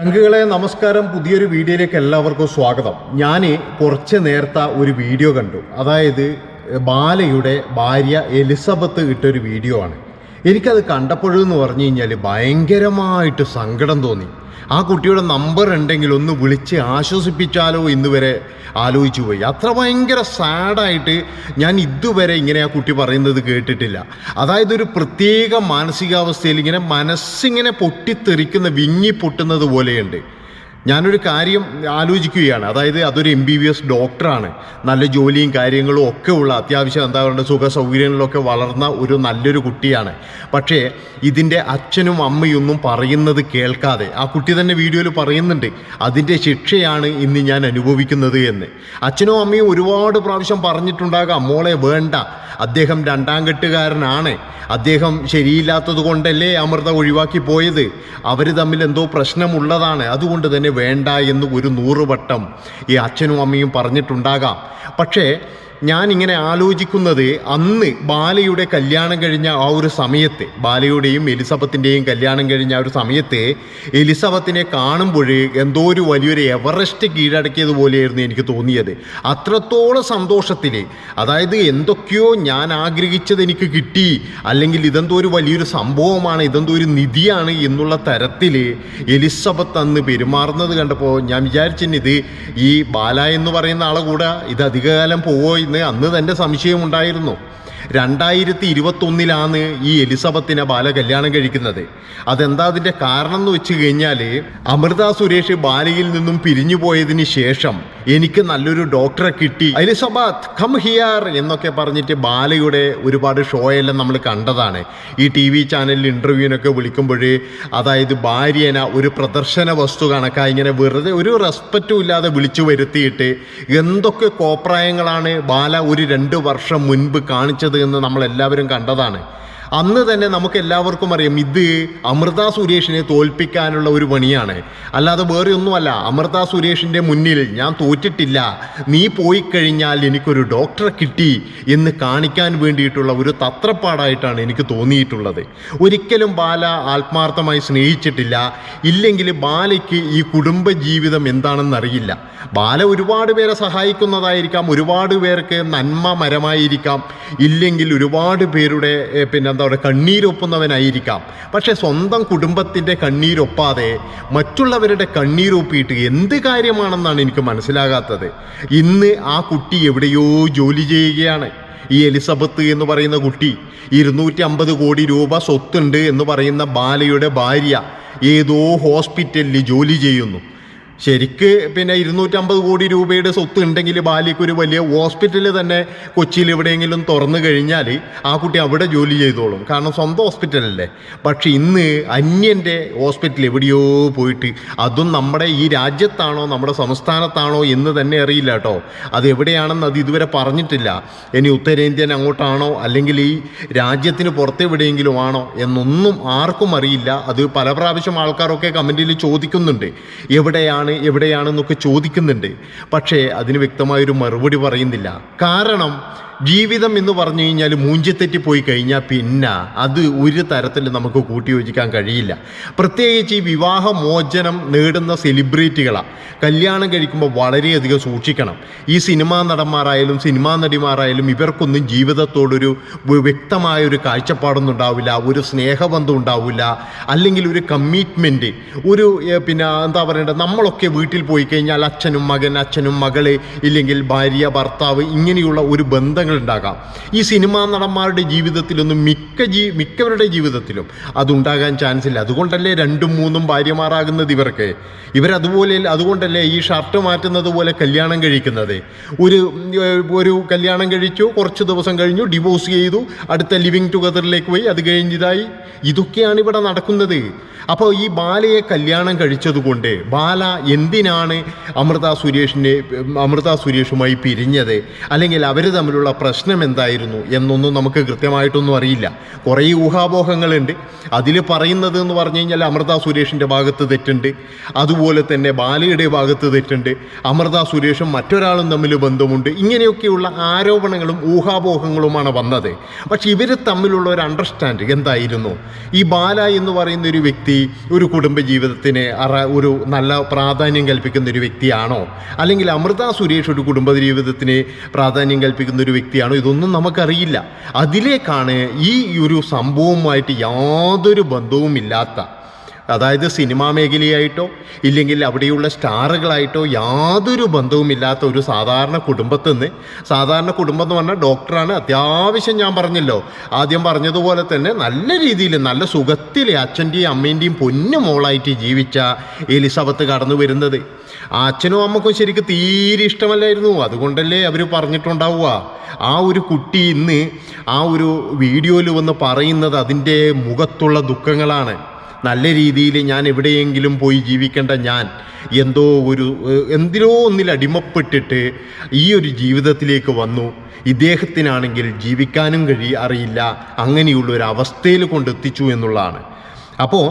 ചങ്കുകളെ നമസ്കാരം. പുതിയൊരു വീഡിയോയിലേക്ക് എല്ലാവർക്കും സ്വാഗതം. ഞാൻ കുറച്ച് നേരത്തെ ഒരു വീഡിയോ കണ്ടു. അതായത് ബാലയുടെ ഭാര്യ എലിസബത്ത് ഇട്ടൊരു വീഡിയോ ആണ്. എനിക്കത് കണ്ടപ്പോഴെന്ന് പറഞ്ഞു കഴിഞ്ഞാൽ ഭയങ്കരമായിട്ട് സങ്കടം തോന്നി. ആ കുട്ടിയുടെ നമ്പർ ഉണ്ടെങ്കിൽ ഒന്ന് വിളിച്ച് ആശ്വസിപ്പിച്ചാലോ എന്ന് വരെ ആലോചിച്ചു പോയി. അത്ര ഭയങ്കര സാഡായിട്ട് ഞാൻ ഇതുവരെ ഇങ്ങനെ ആ കുട്ടി പറയുന്നത് കേട്ടിട്ടില്ല. അതായത് ഒരു പ്രത്യേക മാനസികാവസ്ഥയിൽ ഇങ്ങനെ മനസ്സിങ്ങനെ പൊട്ടിത്തെറിക്കുന്ന വിങ്ങി പൊട്ടുന്നത് പോലെയുണ്ട്. ഞാനൊരു കാര്യം ആലോചിക്കുകയാണ്. അതായത് അതൊരു എം ബി ബി എസ് ഡോക്ടറാണ് നല്ല ജോലിയും കാര്യങ്ങളും ഒക്കെ ഉള്ള അത്യാവശ്യം എന്താ പറയുക സുഖ സൗകര്യങ്ങളിലൊക്കെ വളർന്ന ഒരു നല്ലൊരു കുട്ടിയാണ്. പക്ഷേ ഇതിന്റെ അച്ഛനും അമ്മയൊന്നും പറയുന്നത് കേൾക്കാതെ ആ കുട്ടി തന്നെ വീഡിയോയിൽ പറയുന്നുണ്ട് അതിന്റെ ശിക്ഷയാണ് ഇന്ന് ഞാൻ അനുഭവിക്കുന്നത് എന്ന്. അച്ഛനും അമ്മയും ഒരുപാട് പ്രാവശ്യം പറഞ്ഞിട്ടുണ്ടാകാം മോളെ വേണ്ട. അദ്ദേഹം രണ്ടാം കെട്ടുകാരനാണ്. അദ്ദേഹം ശരിയില്ലാത്തത് കൊണ്ടല്ലേ അമൃത ഒഴിവാക്കി പോയത്? അവർ തമ്മിൽ എന്തോ പ്രശ്നമുള്ളതാണ്. അതുകൊണ്ട് തന്നെ വേണ്ട എന്ന് ഒരു നൂറുവട്ടം ഈ അച്ഛനും അമ്മയും പറഞ്ഞിട്ടുണ്ടാകാം. പക്ഷേ ഞാനിങ്ങനെ ആലോചിക്കുന്നത് അന്ന് ബാലയുടെ കല്യാണം കഴിഞ്ഞ ആ ഒരു സമയത്ത് ബാലയുടെയും എലിസബത്തിന്റെയും കല്യാണം കഴിഞ്ഞ ആ ഒരു സമയത്ത് എലിസബത്തിനെ കാണുമ്പോൾ എന്തോ ഒരു വലിയൊരു എവറസ്റ്റ് കീഴടക്കിയതുപോലെയായിരുന്നു എനിക്ക് തോന്നിയത്. അത്രത്തോളം സന്തോഷത്തിൽ അതായത് എന്തൊക്കെയോ ഞാൻ ആഗ്രഹിച്ചത് എനിക്ക് കിട്ടി അല്ലെങ്കിൽ ഇതെന്തോ ഒരു വലിയൊരു സംഭവമാണ് ഇതെന്തോ ഒരു നിധിയാണ് എന്നുള്ള തരത്തിൽ എലിസബത്ത് അന്ന് പെരുമാറുന്നത് കണ്ടപ്പോൾ ഞാൻ വിചാരിച്ചിന് ഇത് ഈ ബാല എന്ന് പറയുന്ന ആളെ കൂടെ ഇത് അധികകാലം പോവോ എന്ന് അന്ന് തന്നെ സംശയമുണ്ടായിരുന്നു. രണ്ടായിരത്തി ഇരുപത്തൊന്നിലാണ് ഈ എലിസബത്തിനെ ബാല കല്യാണം കഴിക്കുന്നത്. അതെന്താ അതിന്റെ കാരണം എന്ന് വെച്ച് കഴിഞ്ഞാൽ അമൃത സുരേഷ് ബാലയിൽ നിന്നും പിരിഞ്ഞു പോയതിന് ശേഷം എനിക്ക് നല്ലൊരു ഡോക്ടറെ കിട്ടി. എലിസബത്ത് കം ഹിയർ എന്നൊക്കെ പറഞ്ഞിട്ട് ബാലയുടെ ഒരുപാട് ഷോയെല്ലാം നമ്മൾ കണ്ടതാണ്. ഈ ടി വി ചാനലിൽ ഇന്റർവ്യൂവിനൊക്കെ വിളിക്കുമ്പോൾ അതായത് ഭാര്യന ഒരു പ്രദർശന വസ്തു കണക്കായി ഇങ്ങനെ വെറുതെ ഒരു റെസ്പെക്റ്റും ഇല്ലാതെ വിളിച്ചു വരുത്തിയിട്ട് എന്തൊക്കെ കോപ്രായങ്ങളാണ് ബാല ഒരു രണ്ട് വർഷം മുൻപ് കാണിച്ചത് എന്ന് നമ്മൾ എല്ലാവരും കണ്ടതാണ്. അന്ന് തന്നെ നമുക്ക് എല്ലാവർക്കും അറിയാം ഇത് അമൃത സുരേഷിനെ തോൽപ്പിക്കാനുള്ള ഒരു പണിയാണ്. അല്ലാതെ വേറെ ഒന്നുമല്ല അമൃത സുരേഷിന്റെ മുന്നിൽ ഞാൻ തോറ്റിട്ടില്ല. നീ പോയി കഴിഞ്ഞാൽ എനിക്കൊരു ഡോക്ടറെ കിട്ടി എന്ന് കാണിക്കാൻ വേണ്ടിയിട്ടുള്ള ഒരു തത്രപ്പാടായിട്ടാണ് എനിക്ക് തോന്നിയിട്ടുള്ളത്. ഒരിക്കലും ബാല ആത്മാർത്ഥമായി സ്നേഹിച്ചിട്ടില്ല. ഇല്ലെങ്കിൽ ബാലയ്ക്ക് ഈ കുടുംബ ജീവിതം എന്താണെന്ന് അറിയില്ല ബാല ഒരുപാട് പേരെ സഹായിക്കുന്നതായിരിക്കാം ഒരുപാട് പേർക്ക് നന്മ മരമായിരിക്കാം. ഇല്ലെങ്കിൽ ഒരുപാട് പേരുടെ പിന്നെ എന്താ പറയുക കണ്ണീരൊപ്പുന്നവനായിരിക്കാം. പക്ഷേ സ്വന്തം കുടുംബത്തിന്റെ കണ്ണീരൊപ്പാതെ മറ്റുള്ളവരുടെ കണ്ണീരൊപ്പിയിട്ട് എന്ത് കാര്യമാണെന്നാണ് എനിക്ക് മനസ്സിലാകാത്തത്. ഇന്ന് ആ കുട്ടി എവിടെയോ ജോലി ചെയ്യുകയാണ്. ഈ എലിസബത്ത് എന്ന് പറയുന്ന കുട്ടി ഇരുന്നൂറ്റി അമ്പത് കോടി രൂപ സ്വത്തുണ്ട് എന്ന് പറയുന്ന ബാലയുടെ ഭാര്യ ഏതോ ഹോസ്പിറ്റലിൽ ജോലി ചെയ്യുന്നു. ശരിക്ക് പിന്നെ ഇരുന്നൂറ്റമ്പത് കോടി രൂപയുടെ സ്വത്ത് ഉണ്ടെങ്കിൽ ബാലിക്ക് ഒരു വലിയ ഹോസ്പിറ്റൽ തന്നെ കൊച്ചിയിൽ എവിടെയെങ്കിലും തുറന്നു കഴിഞ്ഞാൽ ആ കുട്ടി അവിടെ ജോലി ചെയ്തോളും. കാരണം സ്വന്തം ഹോസ്പിറ്റലല്ലേ. പക്ഷെ ഇന്ന് അന്യന്റെ ഹോസ്പിറ്റൽ എവിടെയോ പോയിട്ട് അതും നമ്മുടെ ഈ രാജ്യത്താണോ നമ്മുടെ സംസ്ഥാനത്താണോ എന്ന് തന്നെ അറിയില്ല കേട്ടോ. അത് എവിടെയാണെന്ന് അത് ഇതുവരെ പറഞ്ഞിട്ടില്ല. ഇനി ഉത്തരേന്ത്യൻ അങ്ങോട്ടാണോ അല്ലെങ്കിൽ ഈ രാജ്യത്തിന് പുറത്തെവിടെയെങ്കിലും ആണോ എന്നൊന്നും ആർക്കും അറിയില്ല. അത് പല പ്രാവശ്യം ആൾക്കാരൊക്കെ കമന്റിൽ ചോദിക്കുന്നുണ്ട്. എവിടെയാണ് എവിടെയാണെന്നൊക്കെ ചോദിക്കുന്നുണ്ട്. പക്ഷേ അതിന് വ്യക്തമായൊരു മറുപടി പറയുന്നില്ല. കാരണം ജീവിതം എന്ന് പറഞ്ഞു കഴിഞ്ഞാൽ മൂഞ്ചിത്തെറ്റി പോയി കഴിഞ്ഞാൽ പിന്നെ അത് ഒരു തരത്തിൽ നമുക്ക് കൂട്ടിയോജിക്കാൻ കഴിയില്ല. പ്രത്യേകിച്ച് ഈ വിവാഹമോചനം നേടുന്ന സെലിബ്രിറ്റികളാണ് കല്യാണം കഴിക്കുമ്പോൾ വളരെയധികം സൂക്ഷിക്കണം. ഈ സിനിമാ നടന്മാരായാലും സിനിമാ നടിമാരായാലും ഇവർക്കൊന്നും ജീവിതത്തോടൊരു വ്യക്തമായ ഒരു കാഴ്ചപ്പാടൊന്നും ഉണ്ടാവില്ല ഒരു സ്നേഹബന്ധം ഉണ്ടാവില്ല അല്ലെങ്കിൽ ഒരു കമ്മിറ്റ്മെന്റ് ഒരു പിന്നെ എന്താ പറയേണ്ടത് നമ്മളൊക്കെ വീട്ടിൽ പോയി കഴിഞ്ഞാൽ അച്ഛനും മകൻ അച്ഛനും മകൾ ഇല്ലെങ്കിൽ ഭാര്യ ഭർത്താവ് ഇങ്ങനെയുള്ള ഒരു ബന്ധങ്ങൾ ഉണ്ടാകാം ഈ സിനിമാ നടന്മാരുടെ ജീവിതത്തിലൊന്നും മിക്ക ജീ മിക്കവരുടെ ജീവിതത്തിലും അതുണ്ടാകാൻ ചാൻസ് ഇല്ല അതുകൊണ്ടല്ലേ രണ്ടും മൂന്നും ഭാര്യമാരാകുന്നത് ഇവർക്ക്? ഇവരതുപോലെ അതുകൊണ്ടല്ലേ ഈ ഷർട്ട് മാറ്റുന്നത് പോലെ കല്യാണം കഴിക്കുന്നത്? ഒരു ഒരു കല്യാണം കഴിച്ചു കുറച്ച് ദിവസം കഴിഞ്ഞു ഡിവോഴ്സ് ചെയ്തു അടുത്ത ലിവിങ് ടുഗദറിലേക്ക് പോയി അത് കഴിഞ്ഞിതായി. ഇതൊക്കെയാണ് ഇവിടെ നടക്കുന്നത്. അപ്പോൾ ഈ ബാലയെ കല്യാണം കഴിച്ചതുകൊണ്ട് ബാല എന്തിനാണ് അമൃത സുരേഷിന്റെ അമൃത സുരേഷുമായി പിരിഞ്ഞത്? അല്ലെങ്കിൽ അവർ തമ്മിലുള്ള പ്രശ്നം എന്തായിരുന്നു എന്നൊന്നും നമുക്ക് കൃത്യമായിട്ടൊന്നും അറിയില്ല. കുറേ ഊഹാപോഹങ്ങളുണ്ട്. അതിൽ പറയുന്നത് എന്ന് പറഞ്ഞു കഴിഞ്ഞാൽ അമൃത സുരേഷിന്റെ ഭാഗത്ത് തെറ്റുണ്ട്. അതുപോലെ തന്നെ ബാലയുടെ ഭാഗത്ത് തെറ്റുണ്ട്. അമൃത സുരേഷും മറ്റൊരാളും തമ്മിൽ ബന്ധമുണ്ട്. ഇങ്ങനെയൊക്കെയുള്ള ആരോപണങ്ങളും ഊഹാപോഹങ്ങളുമാണ് വന്നത്. പക്ഷെ ഇവർ തമ്മിലുള്ള ഒരു അണ്ടർസ്റ്റാൻഡ് എന്തായിരുന്നു? ഈ ബാല എന്ന് പറയുന്ന ഒരു വ്യക്തി ഒരു കുടുംബ ജീവിതത്തിന് അറ ഒരു നല്ല പ്രാധാന്യം കൽപ്പിക്കുന്ന ഒരു വ്യക്തിയാണോ? അല്ലെങ്കിൽ അമൃത സുരേഷ് ഒരു കുടുംബ ജീവിതത്തിന് പ്രാധാന്യം കൽപ്പിക്കുന്ന ഒരു വ്യക്തിയാണോ ഇതൊന്നും നമുക്കറിയില്ല. അതിലേക്കാണ് ഈ ഒരു സംഭവവുമായിട്ട് യാതൊരു ബന്ധവുമില്ലാത്ത അതായത് സിനിമാ മേഖലയായിട്ടോ ഇല്ലെങ്കിൽ അവിടെയുള്ള സ്റ്റാറുകളായിട്ടോ യാതൊരു ബന്ധവുമില്ലാത്ത ഒരു സാധാരണ കുടുംബത്തിൽ നിന്ന് സാധാരണ കുടുംബം എന്ന് പറഞ്ഞാൽ ഡോക്ടറാണ്. അത്യാവശ്യം ഞാൻ പറഞ്ഞല്ലോ. ആദ്യം പറഞ്ഞതുപോലെ തന്നെ നല്ല രീതിയിൽ നല്ല സുഖത്തിൽ അച്ഛന്റെയും അമ്മേന്റെയും പൊന്നു മോളായിട്ട് ജീവിച്ച എലിസബത്ത് കടന്നു വരുന്നത് ആ അച്ഛനും അമ്മക്കും ശരിക്കും തീരെ ഇഷ്ടമല്ലായിരുന്നു. അതുകൊണ്ടല്ലേ അവർ പറഞ്ഞിട്ടുണ്ടാവുക. ആ ഒരു കുട്ടി ഇന്ന് ആ ഒരു വീഡിയോയിൽ വന്ന് പറയുന്നത് അതിന്റെ മുഖത്തുള്ള ദുഃഖങ്ങളാണ്. നല്ല രീതിയിൽ ഞാൻ എവിടെയെങ്കിലും പോയി ജീവിക്കേണ്ട ഞാൻ എന്തോ ഒരു എന്തിനോ ഒന്നിൽ അടിമപ്പെട്ടിട്ട് ഈ ഒരു ജീവിതത്തിലേക്ക് വന്നു. ഇദ്ദേഹത്തിനാണെങ്കിൽ ജീവിക്കാനും കഴി അറിയില്ല. അങ്ങനെയുള്ള ഒരു അവസ്ഥയിൽ കൊണ്ടെത്തിച്ചു എന്നുള്ളതാണ്. അപ്പോൾ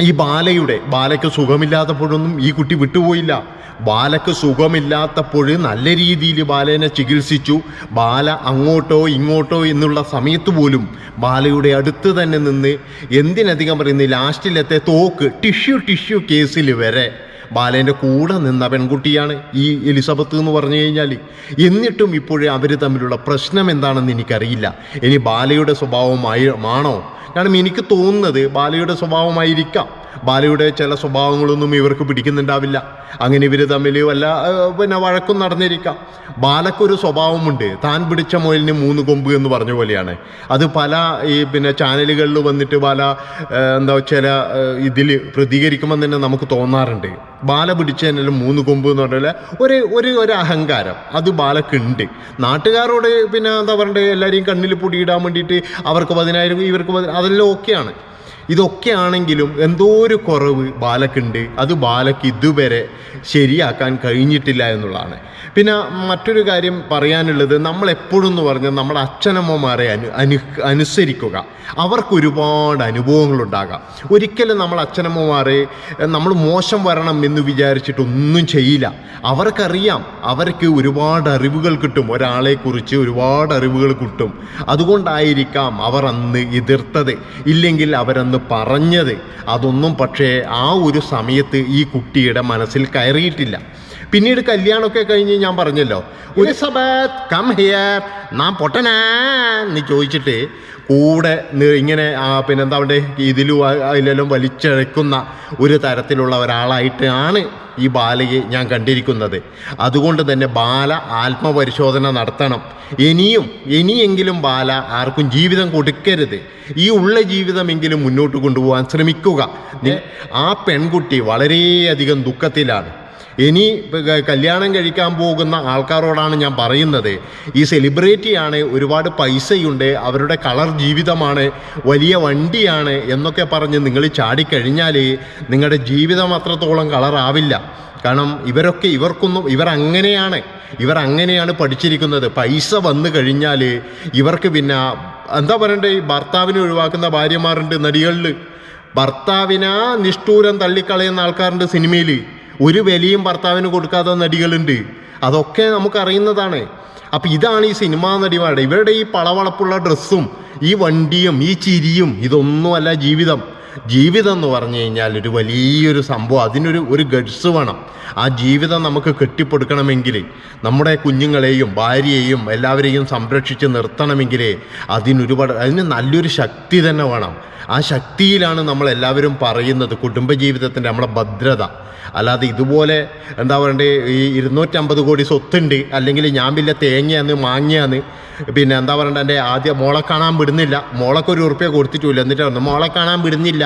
ഈ ബാലയുടെ ബാലയ്ക്ക് സുഖമില്ലാത്തപ്പോഴൊന്നും ഈ കുട്ടി വിട്ടുപോയില്ല. ബാലയ്ക്ക് സുഖമില്ലാത്തപ്പോൾ നല്ല രീതിയിൽ ബാലേനെ ചികിത്സിച്ചു. ബാല അങ്ങോട്ടോ ഇങ്ങോട്ടോ എന്നുള്ള സമയത്ത് പോലും ബാലയുടെ അടുത്ത് തന്നെ നിന്ന് എന്തിനധികം പറയുന്നത് ലാസ്റ്റിലത്തെ തോക്ക് ടിഷ്യൂ ടിഷ്യൂ കേസിൽ വരെ ബാലേന്റെ കൂടെ നിന്ന പെൺകുട്ടിയാണ് ഈ എലിസബത്ത് എന്ന് പറഞ്ഞു കഴിഞ്ഞാൽ എന്നിട്ടും ഇപ്പോഴേ അവർ തമ്മിലുള്ള പ്രശ്നം എന്താണെന്ന് എനിക്കറിയില്ല. ഇനി ബാലയുടെ സ്വഭാവമായി ആണോ? കാരണം എനിക്ക് തോന്നുന്നത് ബാലയുടെ സ്വഭാവമായിരിക്കാം. ബാലയുടെ ചില സ്വഭാവങ്ങളൊന്നും ഇവർക്ക് പിടിക്കുന്നുണ്ടാവില്ല. അങ്ങനെ ഇവർ തമ്മിൽ വല്ല പിന്നെ വഴക്കും നടന്നിരിക്കാം. ബാലക്കൊരു സ്വഭാവമുണ്ട്. താൻ പിടിച്ച മുയലിന് മൂന്ന് കൊമ്പ് എന്ന് പറഞ്ഞ പോലെയാണ്. അത് പല ഈ പിന്നെ ചാനലുകളിൽ വന്നിട്ട് ഏഹ്, എന്താ ചില ഇതിൽ പ്രതികരിക്കുമ്പോൾ തന്നെ നമുക്ക് തോന്നാറുണ്ട്. ബാല പിടിച്ചതിനെല്ലാം മൂന്ന് കൊമ്പ് എന്ന് പറഞ്ഞാൽ ഒരു ഒരു ഒരു അഹങ്കാരം. അത് ബാലക്കുണ്ട്. നാട്ടുകാരോട് പിന്നെ എന്താ പറയണ്ടേ? എല്ലാവരെയും കണ്ണിൽ പൊടിയിടാൻ വേണ്ടിയിട്ട് അവർക്ക് പതിനായിരം ഇവർക്ക് അതെല്ലാം ഓക്കെയാണ്. ഇതൊക്കെ ആണെങ്കിലും എന്തോ ഒരു കുറവ് ബാലക്കുണ്ട്. അത് ബാലക്ക് ഇതുവരെ ശരിയാക്കാൻ കഴിഞ്ഞിട്ടില്ല എന്നുള്ളതാണ്. പിന്നെ മറ്റൊരു കാര്യം പറയാനുള്ളത് നമ്മൾ എപ്പോഴും എന്ന് പറഞ്ഞാൽ നമ്മുടെ അച്ഛനമ്മമാരെ അനു അനു അനുസരിക്കുക. അവർക്ക് ഒരുപാട് അനുഭവങ്ങളുണ്ടാകാം. ഒരിക്കലും നമ്മൾ അച്ഛനമ്മമാരെ നമ്മൾ മോശം വരണം എന്ന് വിചാരിച്ചിട്ടൊന്നും ചെയ്യില്ല. അവർക്കറിയാം അവർക്ക് ഒരുപാട് അറിവുകൾ കിട്ടും. ഒരാളെക്കുറിച്ച് ഒരുപാട് അറിവുകൾ കിട്ടും. അതുകൊണ്ടായിരിക്കാം അവർ അന്ന് എതിർത്തത്. ഇല്ലെങ്കിൽ അവരന്ന് പറഞ്ഞത്. അതൊന്നും പക്ഷേ ആ ഒരു സമയത്ത് ഈ കുട്ടിയുടെ മനസ്സിൽ കയറിയിട്ടില്ല. പിന്നീട് കല്യാണമൊക്കെ കഴിഞ്ഞ് ഞാൻ പറഞ്ഞല്ലോ ഒരു സബത്ത് കം ഹിയർ നാം പൊട്ടനാ എന്ന് ചോദിച്ചിട്ട് കൂടെ ഇങ്ങനെ പിന്നെന്താ പറയുക ഇതിലും അതിലെല്ലാം വലിച്ചഴക്കുന്ന ഒരു തരത്തിലുള്ള ഒരാളായിട്ടാണ് ഈ ബാലയെ ഞാൻ കണ്ടിരിക്കുന്നത്. അതുകൊണ്ട് തന്നെ ബാല ആത്മപരിശോധന നടത്തണം. ഇനിയും ഇനിയെങ്കിലും ബാല ആർക്കും ജീവിതം കൊടുക്കരുത്. ഈ ഉള്ള ജീവിതമെങ്കിലും മുന്നോട്ട് കൊണ്ടുപോകാൻ ശ്രമിക്കുക. ആ പെൺകുട്ടി വളരെയധികം ദുഃഖത്തിലാണ്. ഇനി കല്യാണം കഴിക്കാൻ പോകുന്ന ആൾക്കാരോടാണ് ഞാൻ പറയുന്നത്. ഈ സെലിബ്രിറ്റിയാണ് ഒരുപാട് പൈസയുണ്ട് അവരുടെ കളർ ജീവിതമാണ് വലിയ വണ്ടിയാണ് എന്നൊക്കെ പറഞ്ഞ് നിങ്ങൾ ചാടിക്കഴിഞ്ഞാൽ നിങ്ങളുടെ ജീവിതം അത്രത്തോളം കളറാവില്ല കാരണം ഇവരൊക്കെ ഇവർക്കൊന്നും ഇവരങ്ങനെയാണ് ഇവർ അങ്ങനെയാണ് പഠിച്ചിരിക്കുന്നത്. പൈസ വന്നു കഴിഞ്ഞാൽ ഇവർക്ക് പിന്നെ എന്താ പറയണ്ടേ ഭർത്താവിനെ ഒഴിവാക്കുന്ന ഭാര്യമാരുണ്ട് നടികളിൽ ഭർത്താവിനാ നിഷ്ഠൂരം തള്ളിക്കളയുന്ന ആൾക്കാരുണ്ട് സിനിമയിൽ ഒരു വിലയും ഭർത്താവിന് കൊടുക്കാത്ത നടികളുണ്ട്. അതൊക്കെ നമുക്കറിയുന്നതാണ്. അപ്പം ഇതാണ് ഈ സിനിമാ നടിമാരുടെ ഇവരുടെ ഈ പളവളപ്പുള്ള ഡ്രസ്സും ഈ വണ്ടിയും ഈ ചിരിയും ഇതൊന്നുമല്ല ജീവിതം. ജീവിതം എന്ന് പറഞ്ഞു കഴിഞ്ഞാൽ ഒരു വലിയൊരു സംഭവം. അതിനൊരു ഒരു ഗഡ്സ് വേണം. ആ ജീവിതം നമുക്ക് കെട്ടിപ്പടുക്കണമെങ്കിൽ നമ്മുടെ കുഞ്ഞുങ്ങളെയും ഭാര്യയെയും എല്ലാവരെയും സംരക്ഷിച്ച് നിർത്തണമെങ്കിൽ അതിനൊരുപാട് അതിന് നല്ലൊരു ശക്തി തന്നെ വേണം. ആ ശക്തിയിലാണ് നമ്മൾ എല്ലാവരും പറയുന്നത് കുടുംബജീവിതത്തിന്റെ നമ്മളെ ഭദ്രത. അല്ലാതെ ഇതുപോലെ എന്താ പറയണ്ടേ ഈ ഇരുന്നൂറ്റമ്പത് കോടി സ്വത്തുണ്ട് അല്ലെങ്കിൽ ഞാൻ വലിയ തേങ്ങയാന്ന് മാങ്ങയാന്ന് പിന്നെ എന്താ പറയണ്ടത് എന്റെ ആദ്യം മോളെ കാണാൻ വിടുന്നില്ല. മോളൊക്കെ ഒരു ഉറുപ്പ്യ കൊടുത്തിട്ടില്ല എന്നിട്ട് പറഞ്ഞു മോളെ കാണാൻ വിടുന്നില്ല.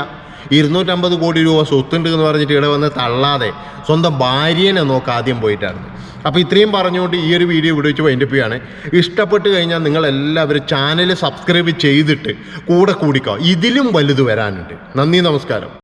ഇരുന്നൂറ്റമ്പത് കോടി രൂപ സ്വത്തുണ്ട് എന്ന് പറഞ്ഞിട്ട് ഇവിടെ വന്ന് തള്ളാതെ സ്വന്തം ഭാര്യേനെ നോക്ക് ആദ്യം പോയിട്ടായിരുന്നു. അപ്പോൾ ഇത്രയും പറഞ്ഞുകൊണ്ട് ഈ ഒരു വീഡിയോ ഇവിടെ വെച്ച് വൈൻഡപ്പിയാണ് ഇഷ്ടപ്പെട്ട് കഴിഞ്ഞാൽ നിങ്ങളെല്ലാവരും ചാനൽ സബ്സ്ക്രൈബ് ചെയ്തിട്ട് കൂടെ കൂടിക്കോ. ഇതിലും വലുത് വരാനുണ്ട്. നന്ദി നമസ്കാരം.